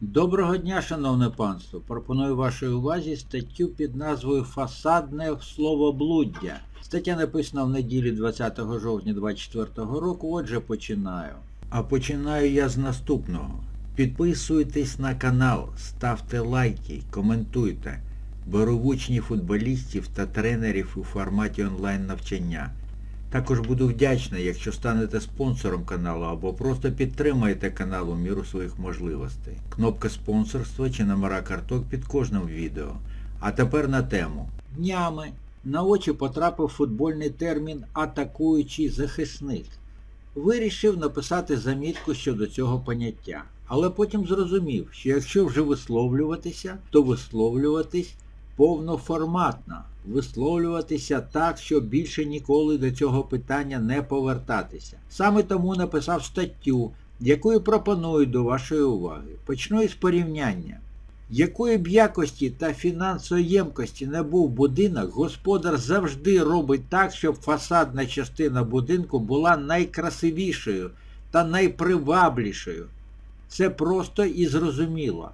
Доброго дня, шановне панство. Пропоную вашій увазі статтю під назвою Фасадне словоблуддя. Стаття написана в неділі 20 жовтня 2024 року, отже починаю. А починаю я з наступного. Підписуйтесь на канал, ставте лайки, коментуйте. Беру в футболістів та тренерів у форматі онлайн навчання. Також буду вдячний, якщо станете спонсором каналу або просто підтримаєте канал у міру своїх можливостей. Кнопка спонсорства чи номера карток під кожним відео. А тепер на тему. Днями на очі потрапив футбольний термін атакуючий захисник. Вирішив написати замітку щодо цього поняття. Але потім зрозумів, що якщо вже висловлюватися, то висловлюватись повноформатно, висловлюватися так, щоб більше ніколи до цього питання не повертатися. Саме тому написав статтю, яку пропоную до вашої уваги. Почну із порівняння. Якої б якості та фінансоємкості не був будинок, господар завжди робить так, щоб фасадна частина будинку була найкрасивішою та найприваблішою. Це просто і зрозуміло.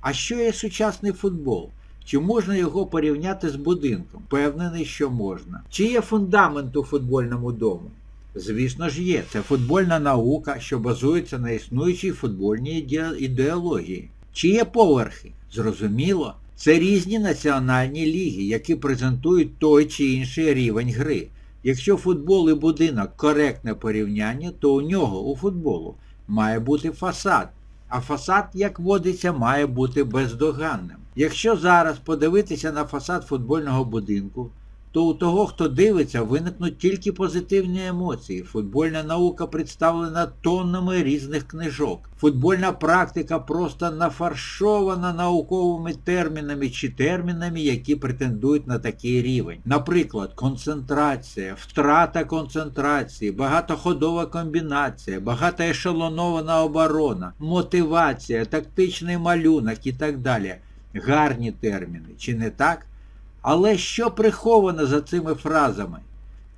А що є сучасний футбол? Чи можна його порівняти з будинком? Впевнений, що можна. Чи є фундамент у футбольному дому? Звісно ж є. Це футбольна наука, що базується на існуючій футбольній ідеології. Чи є поверхи? Зрозуміло. Це різні національні ліги, які презентують той чи інший рівень гри. Якщо футбол і будинок коректне порівняння, то у нього, у футболу, має бути фасад. А фасад, як водиться, має бути бездоганним. Якщо зараз подивитися на фасад футбольного будинку, то у того, хто дивиться, виникнуть тільки позитивні емоції. Футбольна наука представлена тоннами різних книжок. Футбольна практика просто нафаршована науковими термінами чи термінами, які претендують на такий рівень. Наприклад, концентрація, втрата концентрації, багатоходова комбінація, багатоешелонована оборона, мотивація, тактичний малюнок і так далі. Гарні терміни, чи не так? Але що приховано за цими фразами?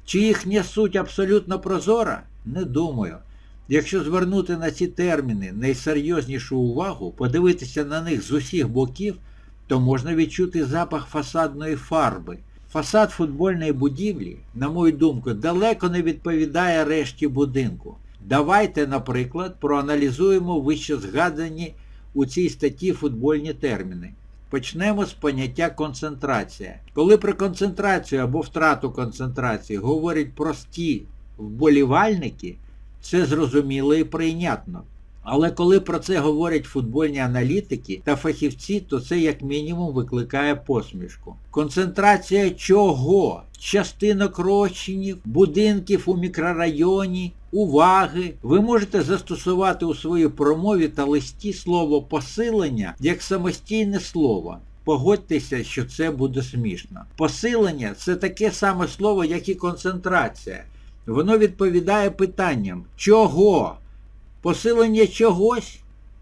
Чи їхня суть абсолютно прозора? Не думаю. Якщо звернути на ці терміни найсерйознішу увагу, подивитися на них з усіх боків, то можна відчути запах фасадної фарби. Фасад футбольної будівлі, на мою думку, далеко не відповідає решті будинку. Давайте, наприклад, проаналізуємо вище згадані у цій статті футбольні терміни. Почнемо з поняття концентрація. Коли про концентрацію або втрату концентрації говорять прості вболівальники, це зрозуміло і прийнятно. Але коли про це говорять футбольні аналітики та фахівці, то це як мінімум викликає посмішку. Концентрація чого? Частинок розчинів, будинків у мікрорайоні, уваги. Ви можете застосувати у своїй промові та листі слово посилення як самостійне слово. Погодьтеся, що це буде смішно. Посилення це таке саме слово, як і концентрація. Воно відповідає питанням чого? Посилення чогось?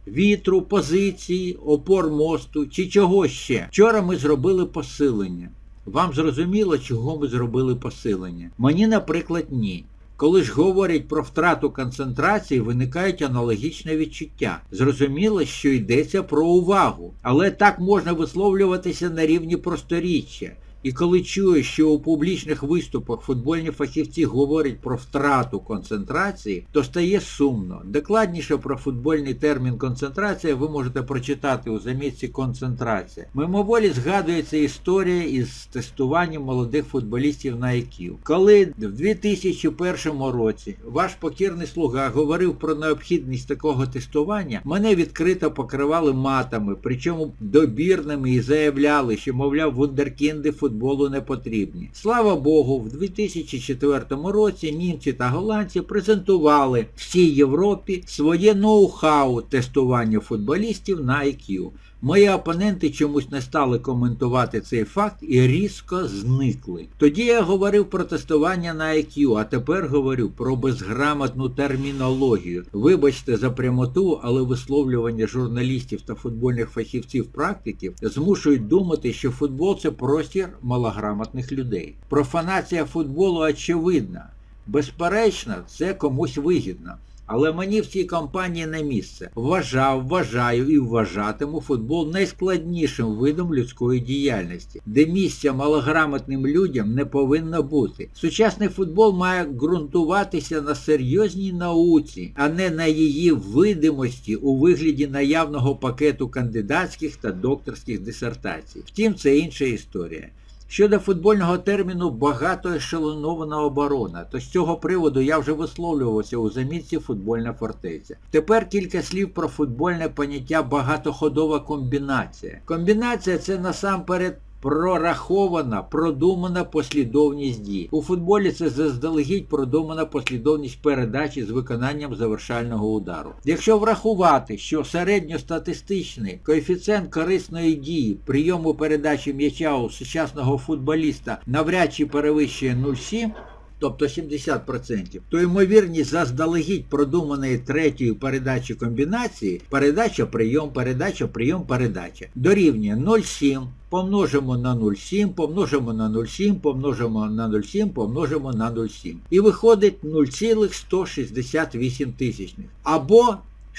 Вітру, позиції, опор мосту чи чого ще? Вчора ми зробили посилення. Вам зрозуміло, чого ми зробили посилення? Мені, наприклад, ні. Коли ж говорять про втрату концентрації, виникають аналогічне відчуття. Зрозуміло, що йдеться про увагу, але так можна висловлюватися на рівні просторіччя. І коли чую, що у публічних виступах футбольні фахівці говорять про втрату концентрації, то стає сумно. Докладніше про футбольний термін концентрація ви можете прочитати у замітці концентрація. Мимоволі згадується історія із тестуванням молодих футболістів на IQ. Коли в 2001 році ваш покірний слуга говорив про необхідність такого тестування, мене відкрито покривали матами, причому добірними і заявляли, що, мовляв, вундеркінди футболу не потрібні. Слава Богу, в 2004 році німці та голландці презентували всій Європі своє ноу-хау тестування футболістів на IQ. Мої опоненти чомусь не стали коментувати цей факт і різко зникли. Тоді я говорив про тестування на IQ, а тепер говорю про безграмотну термінологію. Вибачте за прямоту, але висловлювання журналістів та футбольних фахівців-практиків змушують думати, що футбол це простір малограмотних людей. Профанація футболу очевидна. Безперечно, це комусь вигідно. Але мені в цій компанії не місце. Вважав, вважаю і вважатиму футбол найскладнішим видом людської діяльності, де місця малограмотним людям не повинно бути. Сучасний футбол має ґрунтуватися на серйозній науці, а не на її видимості у вигляді наявного пакету кандидатських та докторських дисертацій. Втім, це інша історія. Щодо футбольного терміну багато ешелонована оборона, то з цього приводу я вже висловлювався у замітці футбольна фортеця. Тепер кілька слів про футбольне поняття багатоходова комбінація. Комбінація це насамперед прорахована, продумана послідовність дій. У футболі це заздалегідь продумана послідовність передачі з виконанням завершального удару. Якщо врахувати, що середньостатистичний коефіцієнт корисної дії прийому передачі м'яча у сучасного футболіста навряд чи перевищує 0,7, тобто 70%, то ймовірність заздалегідь продуманої третьої передачі комбінації передача, прийом, передача, прийом, передача дорівнює 0,7 помножимо на 0,7, помножимо на 0,7, помножимо на 0,7, помножимо на 0,7. І виходить 0,168 тисячних. Або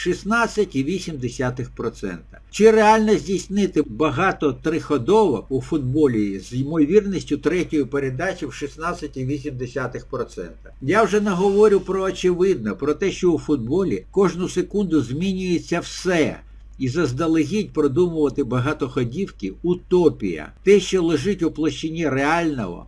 16,8%. Чи реально здійснити багато триходовок у футболі з ймовірністю третьої передачі в 16,8%? Я вже не говорю про очевидне, про те, що у футболі кожну секунду змінюється все. І заздалегідь продумувати багатоходівки утопія. Те, що лежить у площині реального,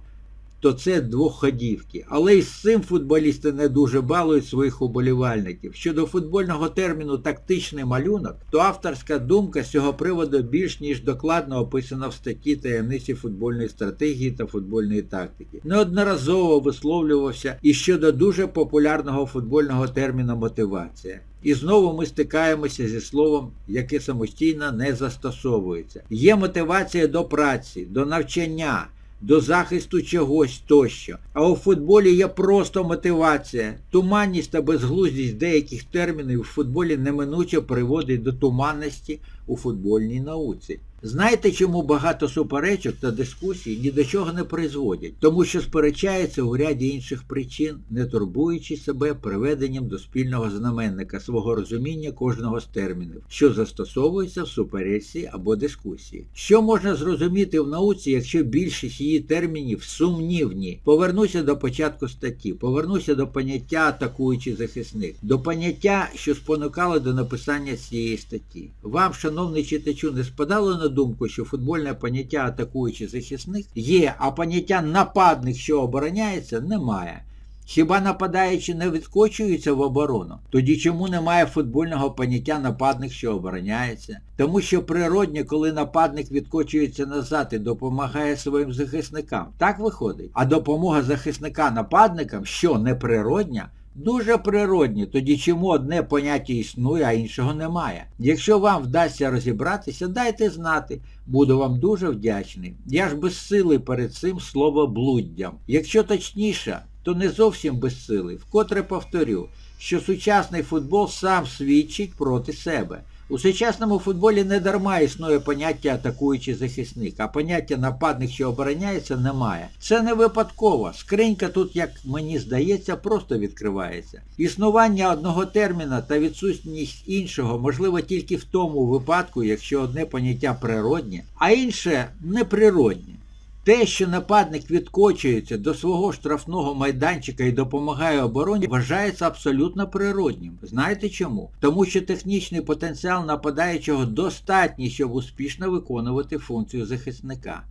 то це двохходівки. Але і з цим футболісти не дуже балують своїх уболівальників. Щодо футбольного терміну тактичний малюнок, то авторська думка з цього приводу більш ніж докладно описана в статті таємниці футбольної стратегії та футбольної тактики. Неодноразово висловлювався і щодо дуже популярного футбольного терміну мотивація. І знову ми стикаємося зі словом, яке самостійно не застосовується. Є мотивація до праці, до навчання, до захисту чогось тощо. А у футболі є просто мотивація. Туманність та безглуздість деяких термінів у футболі неминуче приводить до туманності у футбольній науці. Знаєте, чому багато суперечок та дискусій ні до чого не призводять? Тому що сперечаються у ряді інших причин, не турбуючи себе приведенням до спільного знаменника свого розуміння кожного з термінів, що застосовується в суперечці або дискусії. Що можна зрозуміти в науці, якщо більшість її термінів сумнівні? Повернуся до початку статті, повернуся до поняття атакуючий захисник, до поняття, що спонукало до написання цієї статті. Вам, шановний читачу, не спадало на думку, що футбольне поняття атакуючий захисник є, а поняття нападник, що обороняється, немає. Хіба нападаючи не відкочуються в оборону? Тоді чому немає футбольного поняття нападник, що обороняється? Тому що природньо, коли нападник відкочується назад і допомагає своїм захисникам. Так виходить. А допомога захисника нападникам, що неприродня, Дуже природні, тоді чому одне поняття існує, а іншого немає. Якщо вам вдасться розібратися, дайте знати. Буду вам дуже вдячний. Я ж безсилий перед цим словоблуддям. Якщо точніше, то не зовсім безсилий. Вкотре повторю, що сучасний футбол сам свідчить проти себе. У сучасному футболі не дарма існує поняття атакуючий захисник, а поняття нападник, що обороняється, немає. Це не випадково. Скринька тут, як мені здається, просто відкривається. Існування одного терміна та відсутність іншого можливо тільки в тому випадку, якщо одне поняття природнє, а інше неприроднє. Те, що нападник відкочується до свого штрафного майданчика і допомагає обороні, вважається абсолютно природнім. Знаєте чому? Тому що технічний потенціал нападаючого достатній, щоб успішно виконувати функцію захисника.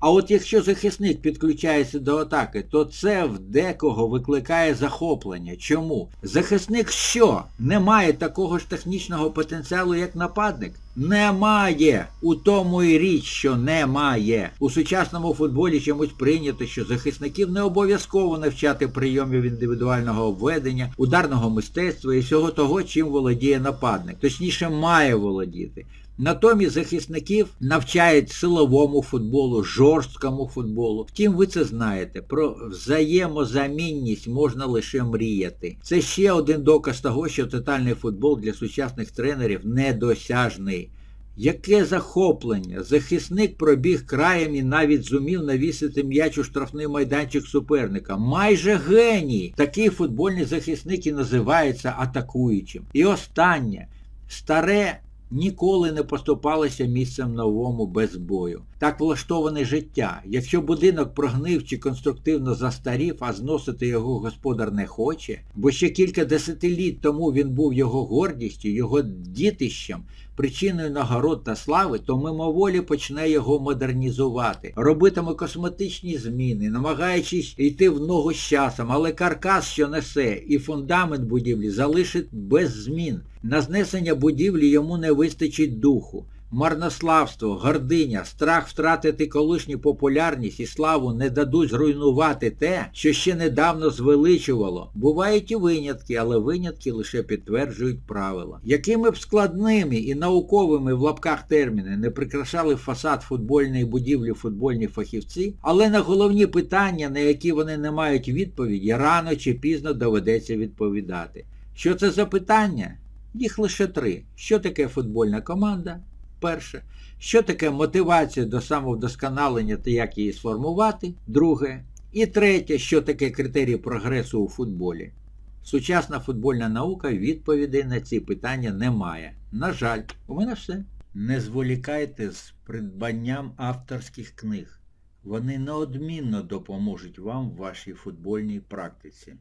А от якщо захисник підключається до атаки, то це в декого викликає захоплення. Чому? Захисник що? Не має такого ж технічного потенціалу, як нападник? Немає. У тому і річ, що немає. У сучасному футболі чомусь прийнято, що захисників не обов'язково навчати прийомів індивідуального обведення, ударного мистецтва і всього того, чим володіє нападник. Точніше, має володіти. Натомість захисників навчають силовому футболу, жорсткому футболу. Втім, ви це знаєте, про взаємозамінність можна лише мріяти. Це ще один доказ того, що тотальний футбол для сучасних тренерів недосяжний. Яке захоплення! Захисник пробіг краєм і навіть зумів навісити м'яч у штрафний майданчик суперника. Майже геній! Такий футбольний захисник і називається атакуючим. І останнє. Старе ніколи не поступалося місцем новому без бою. Так влаштоване життя. Якщо будинок прогнив чи конструктивно застарів, а зносити його господар не хоче, бо ще кілька десятиліть тому він був його гордістю, його дітищем, причиною нагород та слави, то мимоволі почне його модернізувати, робитиме косметичні зміни, намагаючись йти в ногу з часом, але каркас, що несе, і фундамент будівлі залишить без змін. На знесення будівлі йому не вистачить духу. Марнославство, гординя, страх втратити колишню популярність і славу не дадуть зруйнувати те, що ще недавно звеличувало. Бувають і винятки, але винятки лише підтверджують правила. Якими б складними і науковими в лапках терміни не прикрашали фасад футбольної будівлі футбольні фахівці, але на головні питання, на які вони не мають відповіді, рано чи пізно доведеться відповідати. Що це за питання? Їх лише три. Що таке футбольна команда? Перше. Що таке мотивація до самовдосконалення та як її сформувати? Друге. І третє, що таке критерії прогресу у футболі? Сучасна футбольна наука відповідей на ці питання не має. На жаль, у мене все. Не зволікайте з придбанням авторських книг. Вони неодмінно допоможуть вам в вашій футбольній практиці.